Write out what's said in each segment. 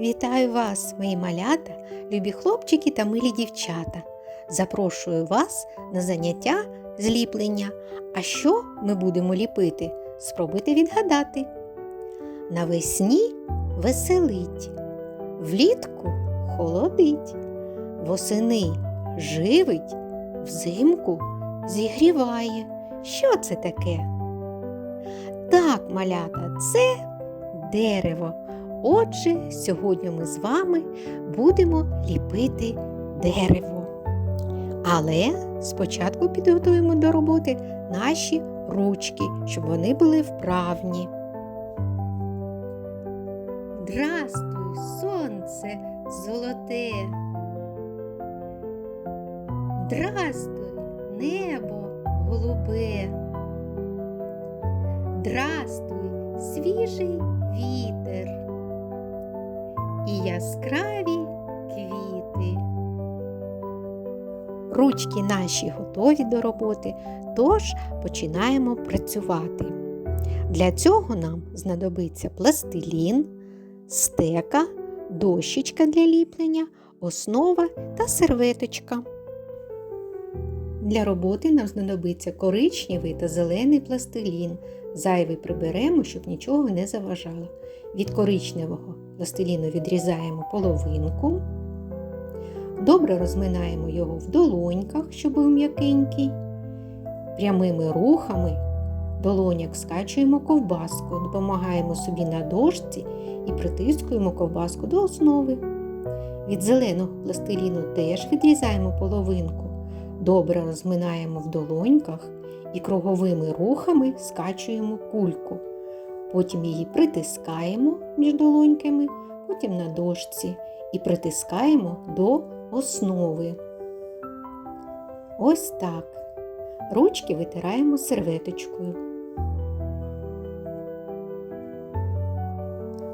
Вітаю вас, мої малята, любі хлопчики та милі дівчата. Запрошую вас на заняття зліплення. А що ми будемо ліпити? Спробуйте відгадати. Навесні веселить, влітку холодить, восени живить, взимку зігріває. Що це таке? Так, малята, це дерево. Отже, сьогодні ми з вами будемо ліпити дерево. Але спочатку підготуємо до роботи наші ручки, щоб вони були вправні. Здрастуй, сонце золоте. Здрастуй, небо голубе. Здрастуй, свіжий вітер і яскраві квіти. Ручки наші готові до роботи, тож починаємо працювати. Для цього нам знадобиться пластилін, стека, дощечка для ліплення, основа та серветочка. Для роботи нам знадобиться коричневий та зелений пластилін. Зайвий приберемо, щоб нічого не заважало. Від коричневого пластиліну відрізаємо половинку. Добре розминаємо його в долоньках, щоб був м'якенький. Прямими рухами долоняк скачуємо ковбаску, допомагаємо собі на дошці і притискуємо ковбаску до основи. Від зеленого пластиліну теж відрізаємо половинку. Добре розминаємо в долоньках і круговими рухами скачуємо кульку. Потім її притискаємо між долоньками, потім на дошці і притискаємо до основи. Ось так. Ручки витираємо серветочкою.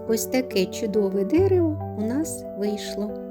Ось таке чудове дерево у нас вийшло.